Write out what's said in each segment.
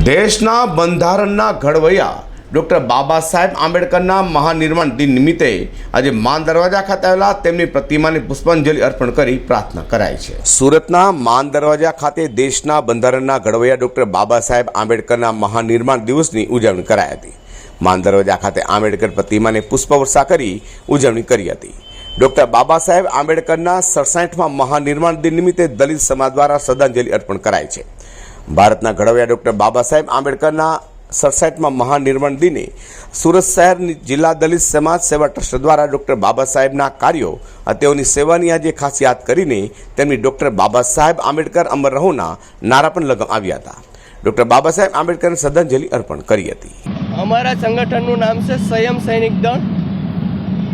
દેશના બંધારણના ઘડવૈયા ડૉક્ટર બાબા સાહેબ આંબેડકરના મહાનિર્માણ દિન નિમિત્તે આજે માન દરવાજા ખાતે આવેલા તેમની પ્રતિમાને પુષ્પાંજલિ અર્પણ કરી પ્રાર્થના કરાઈ છે. સુરતના માન દરવાજા ખાતે દેશના બંધારણના ઘડવૈયા ડૉક્ટર બાબા સાહેબ આંબેડકરના મહાનિર્માણ દિવસની ઉજવણી કરાઈ હતી. માન દરવાજા ખાતે આંબેડકર પ્રતિમાને પુષ્પવર્ષા કરી ઉજવણી કરી હતી. ડૉક્ટર બાબા સાહેબ આંબેડકરના સડસાઠમાં મહાનિર્માણ દિન નિમિત્તે દલિત સમાજ દ્વારા શ્રદ્ધાંજલિ અર્પણ કરાઈ છે. ભારતના ઘડવૈયા ડૉક્ટર બાબા સાહેબ આંબેડકરના સડસાઠમાં મહાનિર્માણ દિને સુરત શહેરની જિલ્લા દલિત સમાજ સેવા ટ્રસ્ટ દ્વારા ડૉક્ટર બાબા સાહેબના કાર્યો અને તેઓની સેવાની આજે ખાસ યાદ કરીને તેમની ડૉક્ટર બાબા સાહેબ આંબેડકર અમર રહોના નારા પણ લગમ આવ્યા હતા. ડૉક્ટર બાબા સાહેબ આંબેડકરને શ્રદ્ધાંજલિ અર્પણ કરી હતી. અમારા સંગઠનનું નામ છે સંયમ સૈનિક દળ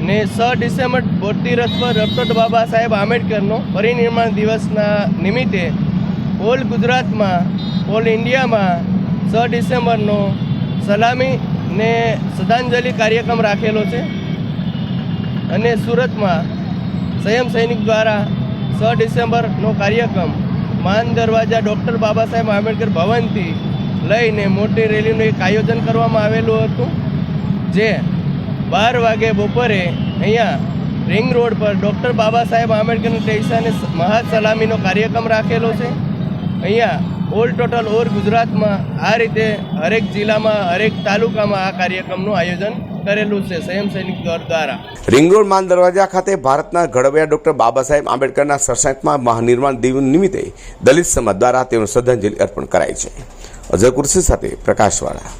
ને છ ડિસેમ્બર બોરતી રથ પર ડૉક્ટર બાબા સાહેબ આંબેડકરનો પરિનિર્માણ દિવસના નિમિત્તે ઓલ ગુજરાતમાં, ઓલ ઇન્ડિયામાં છ ડિસેમ્બરનો સલામી ને શ્રદ્ધાંજલિ કાર્યક્રમ રાખેલો છે. અને સુરતમાં સંયમ સૈનિક દ્વારા છ ડિસેમ્બરનો કાર્યક્રમ માન દરવાજા ડૉક્ટર બાબા સાહેબ આંબેડકર ભવનથી લઈને મોટી રેલીનું એક આયોજન કરવામાં આવેલું હતું, જે બાર વાગે બપોરે અહીંયા રિંગ રોડ પર ડૉક્ટર બાબા સાહેબ આંબેડકરની ટેસાને મહાસલામીનો કાર્યક્રમ રાખેલો છે. અહીંયા ઓલ ટોટલ ઓર ગુજરાતમાં આ રીતે હરેક જિલ્લામાં, હરેક તાલુકામાં આ કાર્યક્રમનું આયોજન કરેલું છે, સ્વયં સૈનિક દળ દ્વારા. રિંગ માન દરવાજા ખાતે ભારતના ઘડવૈયા ડૉક્ટર બાબા સાહેબ આંબેડકરના સડસાઠમાં મહાનિર્માણ દિન નિમિત્તે દલિત સમાજ દ્વારા તેનું શ્રદ્ધાંજલિ અર્પણ કરાઈ છે. અજય કુર્સી સાથે પ્રકાશવાળા.